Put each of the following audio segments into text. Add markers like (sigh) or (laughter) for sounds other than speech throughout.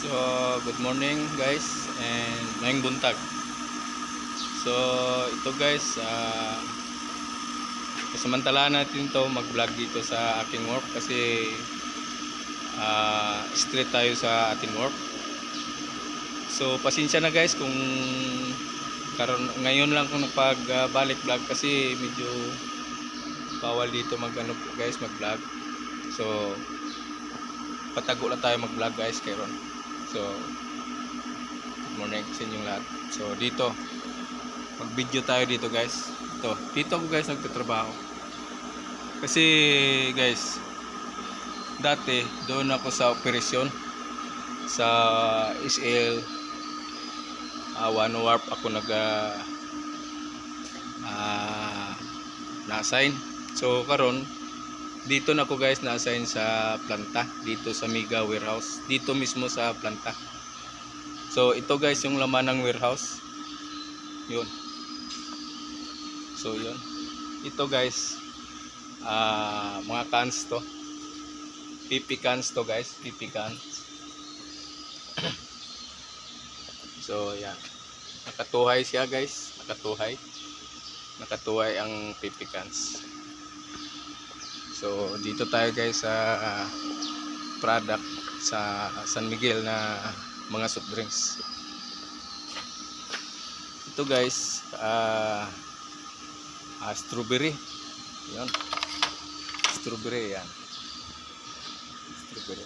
So, good morning guys and ngayong buntag. So, ito guys, uh, kasamantala natin to mag-vlog dito sa aking work kasi ah, straight tayo sa ating work. So, pasensya na guys kung karon ngayon lang kung nagpag-balik vlog kasi medyo bawal dito mag ano guys mag-vlog. So, patago lang tayo mag-vlog guys kay Ron. So, good morning sa inyong lahat. So, dito, mag-video tayo dito guys. Ito, dito ako guys nagtatrabaho. Kasi guys, dati doon ako sa operasyon sa SL uh, One Warp ako nag uh, uh, na-assign. So, karon dito na ako guys na-assign sa planta dito sa Mega Warehouse. Dito mismo sa planta. So ito guys yung laman ng warehouse. Yun. So yun. Ito guys ah mga cans to. PP cans to guys PP cans. (clears throat) So yan nakatuhay siya guys. Nakatuhay. Nakatuhay ang PP cans So dito tayo guys sa ah, product sa San Miguel na mga soft drinks. Ito guys, ah ah, strawberry. 'Yan. Strawberry 'yan. Strawberry.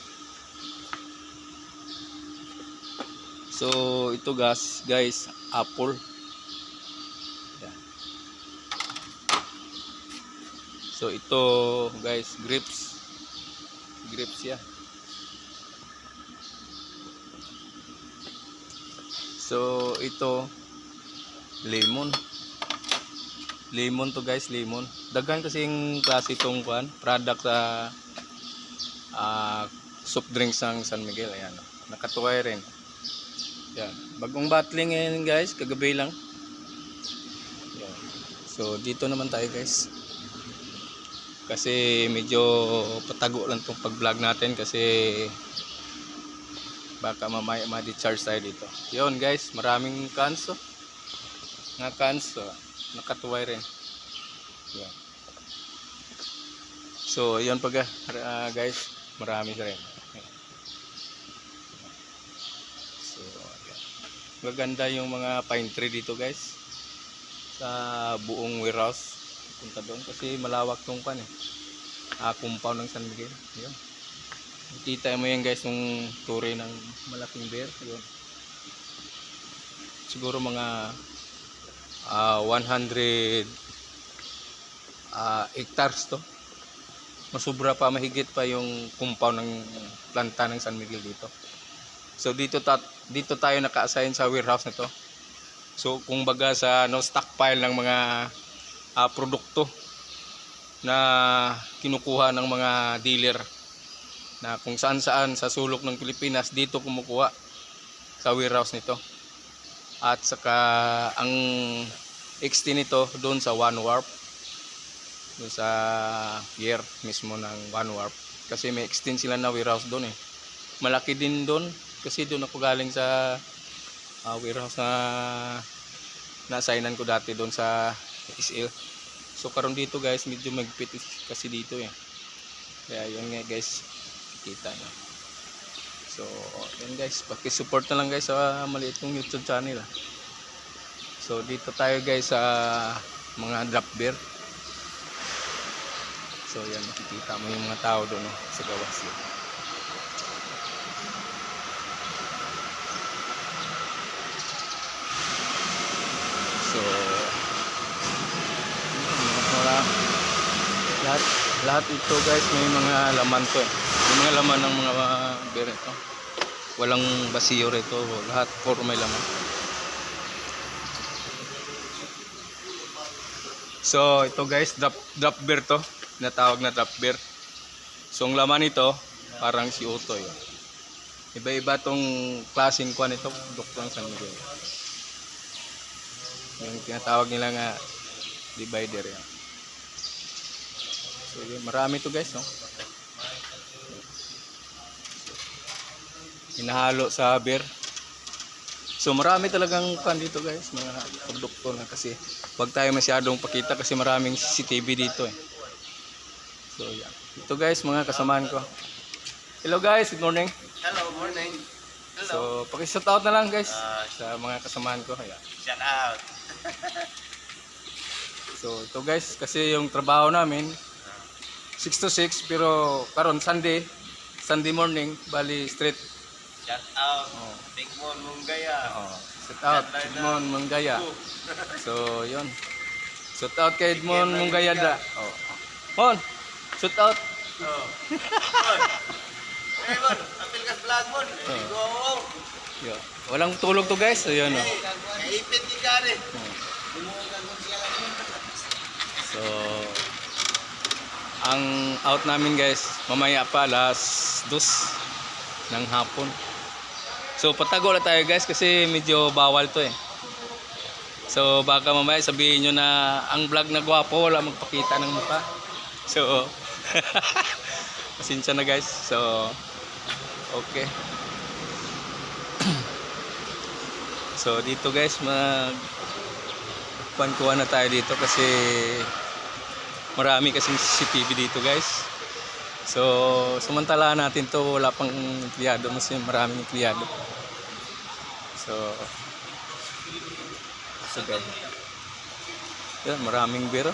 So ito guys, guys, apple. So ito guys, grapes. Grapes ya. So ito lemon. Lemon to guys, lemon. Daghan kasi yung klase itong kuan, product sa ah, soft drinks ng San Miguel ayan. Nakatuway rin. Yan. Bagong bottling ngayon guys, kagabi lang. Yan. So dito naman tayo guys kasi medyo patago lang tong pag-vlog natin kasi baka mamaya ma-decharge tayo dito. Yun guys, maraming kanso. Nga kanso, nakatuway rin. Yan. So, yun pag ah, guys, marami rin. So, yan. Maganda yung mga pine tree dito guys sa buong warehouse punta doon kasi malawak tong kan eh. Ah, compound ng San Miguel. Yun. Kita mo yan guys yung turi ng malaking bear. Yun. Siguro mga ah, 100 ah, hectares to. Masubra pa, mahigit pa yung compound ng planta ng San Miguel dito. So dito ta dito tayo naka-assign sa warehouse nito. So kung baga sa no stockpile ng mga ah, produkto na kinukuha ng mga dealer na kung saan saan sa sulok ng Pilipinas dito kumukuha sa warehouse nito. At saka ang XT nito doon sa One Warp doon sa gear mismo ng One Warp. Kasi may extend sila na warehouse doon eh. Malaki din doon kasi doon ako galing sa ah, warehouse na na-assignan ko dati doon sa SL. So karon dito guys, medyo magpit kasi dito eh. Kaya yun nga guys, kita nyo. So, yun guys, paki-support na lang guys sa maliit kong YouTube channel. ah. So dito tayo guys sa mga drop beer. So yan, makikita mo yung mga tao doon oh, sa gawas yun. So, wala. Lahat, lahat ito guys, may mga laman to eh. May mga laman ng mga beer ito. Walang basiyo rito. Lahat puro may laman. So, ito guys, drop, drop beer to. Natawag na drop beer. So, ang laman nito, parang si Utoy. Iba-iba tong klaseng kwan ito, Dr. San Miguel. Yung tinatawag nila nga divider yan. So yun, marami to guys, no? hinahalo sa beer. So marami talagang kan dito guys, mga produkto na kasi wag tayo masyadong pakita kasi maraming CCTV dito eh. So yeah. Ito guys, mga kasamaan ko. Hello guys, good morning. Hello, morning. So, Hello. paki-shout out na lang guys Ah. sa mga kasamaan ko. Ayan. Shout out. So, ito guys, kasi yung trabaho namin 6 to 6 pero karon Sunday, Sunday morning, bali straight. Shout out. Oh. Big Mon Munggaya. Oh, shout out Edmond Mangaya. So, yun. Shout out kay Edmond Mangayada. Oh. Mon, shout out. Oh. Mon. Hey, Mon. Apil ka vlog, Mon. Oh. Go. Yo. Walang tulog to guys. Ayun oh. Kaipit ni Kari. So, ang out namin guys, mamaya pa alas dos ng hapon. So, patago na tayo guys kasi medyo bawal to eh. So, baka mamaya sabihin nyo na ang vlog na gwapo, wala magpakita ng mukha. So, (laughs) pasensya na guys. So, okay. so, dito guys, mag pankuha na tayo dito kasi marami kasing CCTV dito guys. So samantala natin to. Wala pang empleyado mas maraming empleyado. So so guys. Yan maraming beer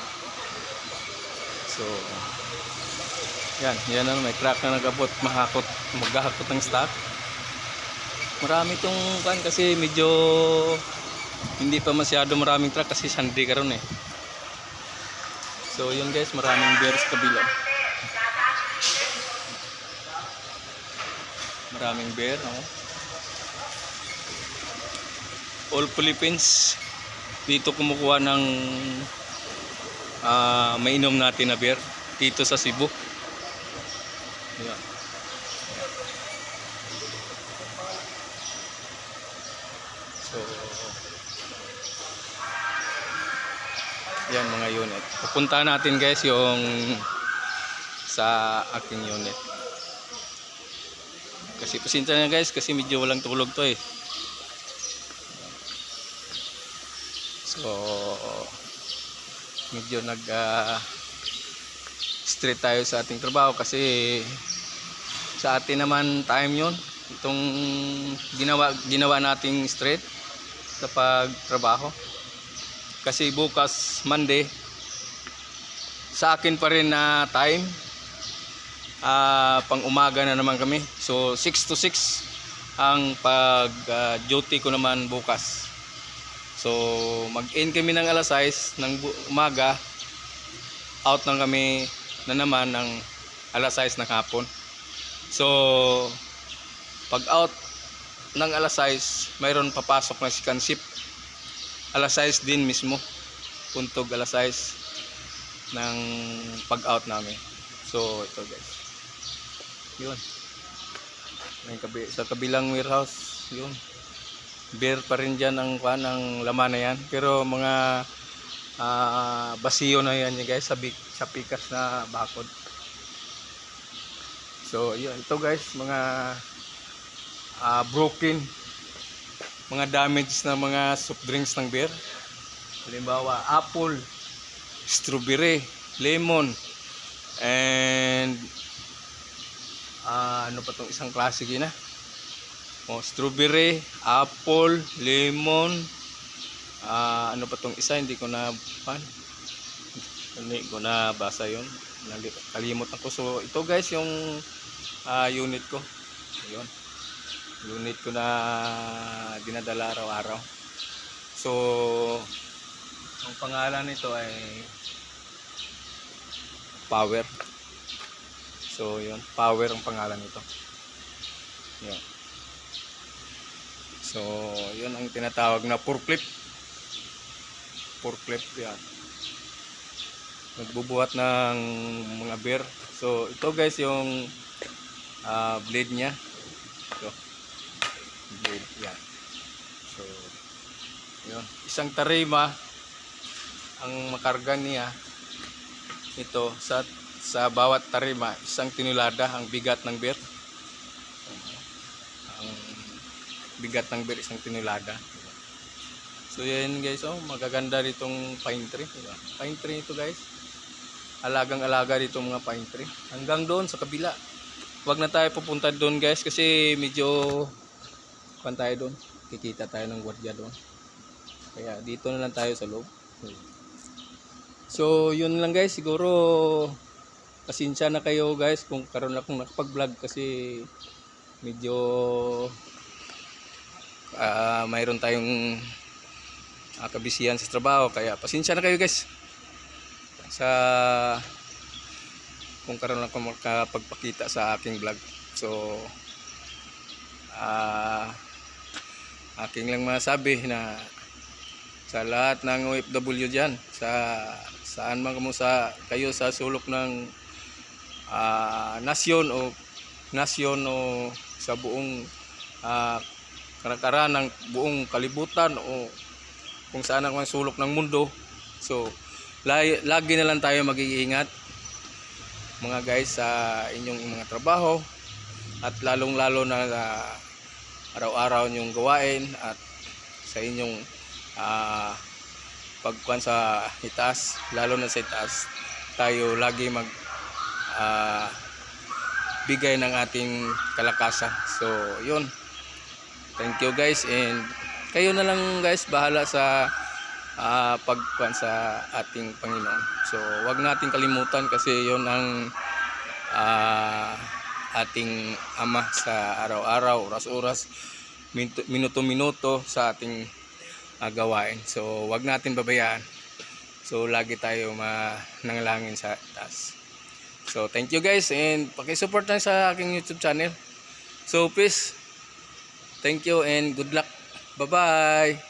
so yan yan na may crack na nagabot. Mahakot maghahakot ng stock. Marami tong kan kasi medyo hindi pa masyado maraming truck kasi Sunday karon eh. So yun guys, maraming beer sa kabila. Maraming beer, no? All Philippines dito kumukuha ng ah, mainom natin na beer dito sa Cebu. Yan. So, yan mga unit. Pupunta natin guys yung sa aking unit. Kasi pasensya na guys kasi medyo walang tulog to eh. So medyo nag ah, straight tayo sa ating trabaho kasi sa atin naman time yun itong ginawa ginawa nating straight sa pagtrabaho kasi bukas Monday sa akin pa rin na time. Ah, pang umaga na naman kami. So 6 to 6 ang pag ah, duty ko naman bukas. So mag end kami ng alas 6 ng umaga. Out lang kami na naman ng alas 6 ng hapon so pag out ng alas 6 mayroon papasok na second shift alas 6 din mismo. Puntog alas 6 ng pag out namin. So ito guys. Yun. Sa kabilang warehouse yun. Beer pa rin dyan ang, kwan, ang laman na yan. Pero mga ah, basiyo na yan guys sa, sa pikas na bakod. So yun. Ito guys mga ah, broken mga damage na mga soft drinks ng beer. Halimbawa, apple, strawberry, lemon, and ah, ano pa tong isang klase gina? Oh, strawberry, apple, lemon, ah, ano pa tong isa hindi ko na pan. Hindi ko na basa 'yon. Kalimot ako. So ito guys yung ah, unit ko. Ayun unit ko na dinadala araw-araw. So, ang pangalan nito ay Power. So, yun. Power ang pangalan nito. Yun. So, yun ang tinatawag na forklift. Forklift yan. Nagbubuhat ng mga beer. So, ito guys yung ah, blade niya. Blade yan so yun isang tarima ang makarga niya ito sa sa bawat tarima isang tinulada ang bigat ng beer ang bigat ng bilis ng tinulada. So yan guys, oh, magaganda ditong pine tree. Diba? Pine tree ito guys. Alagang-alaga dito mga pine tree. Hanggang doon sa kabila. Huwag na tayo pupunta doon guys kasi medyo kuan tayo doon. Kikita tayo ng gwardiya doon. Kaya dito na lang tayo sa loob. So yun lang guys, siguro pasensya na kayo guys kung karon akong nakapag-vlog kasi medyo ah mayroon tayong uh, kabisihan sa trabaho kaya pasensya na kayo guys sa kung karon ako makapagpakita sa aking vlog so ah aking lang masabi na sa lahat ng OFW dyan sa saan man kamo sa kayo sa sulok ng ah, nasyon o nasyon o sa buong ah, karakaran ng buong kalibutan o kung saan ang sulok ng mundo. So, lagi, lagi na lang tayo mag-iingat mga guys sa inyong mga trabaho at lalong-lalo na ah, araw-araw nyong gawain at sa inyong ah, pagkuhan sa itaas, lalo na sa itaas, tayo lagi mag ah, bigay ng ating kalakasan. So, yun. Thank you guys and kayo na lang guys bahala sa uh, pagkuhan sa ating Panginoon. So, wag nating kalimutan kasi yun ang ah, ating ama sa araw-araw, oras-oras, minuto- minuto-minuto sa ating ah, gawain. So, wag natin babayaan. So, lagi tayo mananalangin sa taas. So, thank you guys and paki-support lang sa aking YouTube channel. So, peace. Thank you and good luck. Bye-bye.